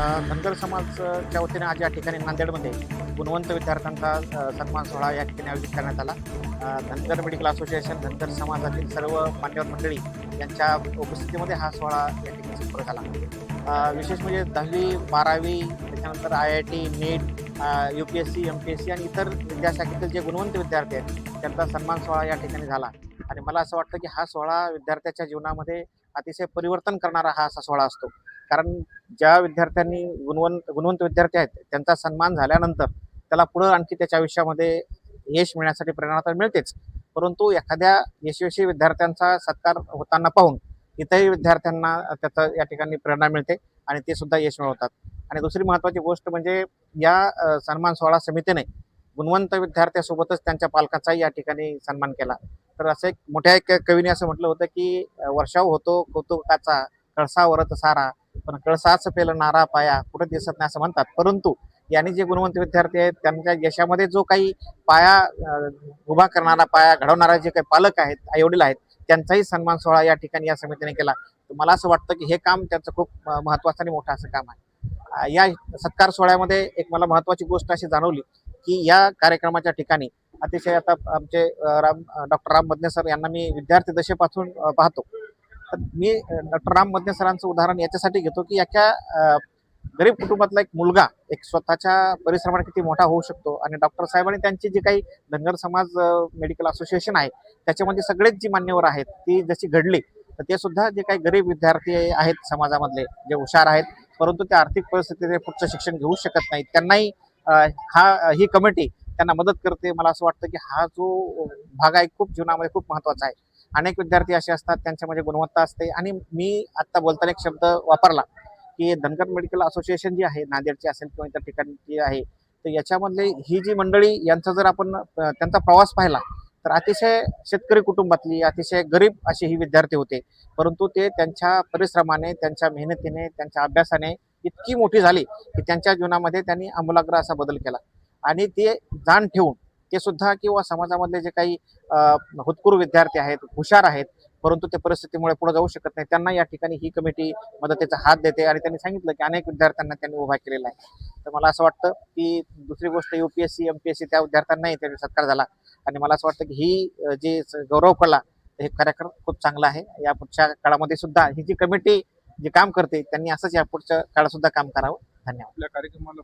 धनगर समाजच्या वतीने आज या ठिकाणी नांदेडमध्ये गुणवंत विद्यार्थ्यांचा सन्मान सोहळा या ठिकाणी आयोजित करण्यात आला. धनगर मेडिकल असोसिएशन धनगर समाजातील सर्व मान्यवर मंडळी यांच्या उपस्थितीमध्ये हा सोहळा या ठिकाणी संपर्क झाला. विशेष म्हणजे दहावी बारावी त्याच्यानंतर I I T NEET U P S C M P S C आणि इतर विद्याशाखेतील जे गुणवंत विद्यार्थी आहेत त्यांचा सन्मान सोहळा या ठिकाणी झाला. आणि मला असं वाटतं की हा सोहळा विद्यार्थ्याच्या जीवनामध्ये अतिशय परिवर्तन करणारा हा असा सोहळा असतो. कारण ज्या विद्यार्थ्यांनी गुणवंत गुणवंत विद्यार्थी आहेत त्यांचा सन्मान झाल्यानंतर त्याला पुढं आणखी त्याच्या आयुष्यामध्ये यश मिळण्यासाठी प्रेरणा तर मिळतेच. परंतु एखाद्या यशस्वी विद्यार्थ्यांचा सत्कार होताना पाहून इतरही विद्यार्थ्यांना त्याचं या ठिकाणी प्रेरणा मिळते आणि ते सुद्धा यश मिळवतात. आणि दुसरी महत्त्वाची गोष्ट म्हणजे या सन्मान सोहळा समितीने गुणवंत विद्यार्थ्यासोबतच त्यांच्या पालकाचाही या ठिकाणी सन्मान केला. तर असं एक मोठ्या एक कवीने असं म्हटलं होतं की वर्षाव होतो कौतुकाचा कळसावरत सारा पण कळसाच पेल नारा पाया कुठं दिसत नाही असं म्हणतात. परंतु यांनी जे गुणवंत विद्यार्थी आहेत त्यांच्या यशामध्ये जो काही पाया उभा करणारा पाया घडवणारा जे काही पालक आहेत आईवडील आहेत त्यांचाही सन्मान सोहळा या ठिकाणी या समितीने केला. तर मला असं वाटतं की हे काम त्यांचं खूप महत्वाचं महत्त्वाचं आणि मोठं असं काम आहे. या सत्कार सोहळ्यामध्ये एक मला महत्त्वाची गोष्ट अशी जाणवली की या कार्यक्रमाच्या ठिकाणी अतिशय आता आमचे राम डॉक्टर राम बदने सर यांना मी विद्यार्थी दशेपासून पाहतो. मी डॉक्टर राम मदने सरांचं उदाहरण याच्यासाठी घेतो की याच्या गरीब कुटुंबातला एक मुलगा एक स्वतःच्या परिश्रमाने किती मोठा होऊ शकतो आणि डॉक्टर साहेबांनी त्यांची जी काही धनगर समाज मेडिकल असोसिएशन आहे त्याच्यामध्ये सगळेच जी मान्यवर आहेत ती जशी घडली तर ते सुद्धा जे काही गरीब विद्यार्थी आहेत समाजामधले जे हुशार आहेत परंतु त्या आर्थिक परिस्थितीने पुढचं शिक्षण घेऊ शकत नाहीत. त्यांनाही हा ही कमिटी त्यांना मदत करते. मला असं वाटतं की हा जो भाग आहे खूप जीवनामध्ये म्हणजे खूप महत्त्वाचा आहे. अनेक विद्यार्थी असे असतात त्यांच्यामध्ये गुणवत्ता असते. आणि मी आत्ता बोलताना एक शब्द वापरला की धनगर मेडिकल असोसिएशन जी आहे नांदेडची असेल किंवा इतर ठिकाणी जी आहे तर याच्यामधले ही जी मंडळी यांचा जर आपण त्यांचा प्रवास पाहिला तर अतिशय शेतकरी कुटुंबातली अतिशय गरीब असे ही विद्यार्थी होते. परंतु ते त्यांच्या परिश्रमाने त्यांच्या मेहनतीने त्यांच्या अभ्यासाने इतकी मोठी झाली की त्यांच्या जीवनामध्ये त्यांनी आमूलाग्र असा बदल केला. आणि ते जाण ठेवून ते सुद्धा किंवा समाजामधले जे काही हुतकूर विद्यार्थी आहेत हुशार आहेत परंतु ते परिस्थितीमुळे पुढे जाऊ शकत नाही. त्यांना या ठिकाणी ही कमिटी मदतीचा हात देते आणि त्यांनी सांगितलं की अनेक विद्यार्थ्यांना त्यांनी उभा केलेला आहे. तर मला असं वाटतं की दुसरी गोष्ट U P S C M P S C त्या विद्यार्थ्यांनाही त्यांनी सत्कार झाला. आणि मला असं वाटतं की ही जी गौरव कला हे कार्यक्रम खूप चांगला आहे. या पुढच्या काळामध्ये सुद्धा ही जी कमिटी जे काम करते त्यांनी असंच या पुढच्या काळात सुद्धा काम करावं. धन्यवाद. आपल्या कार्यक्रमाला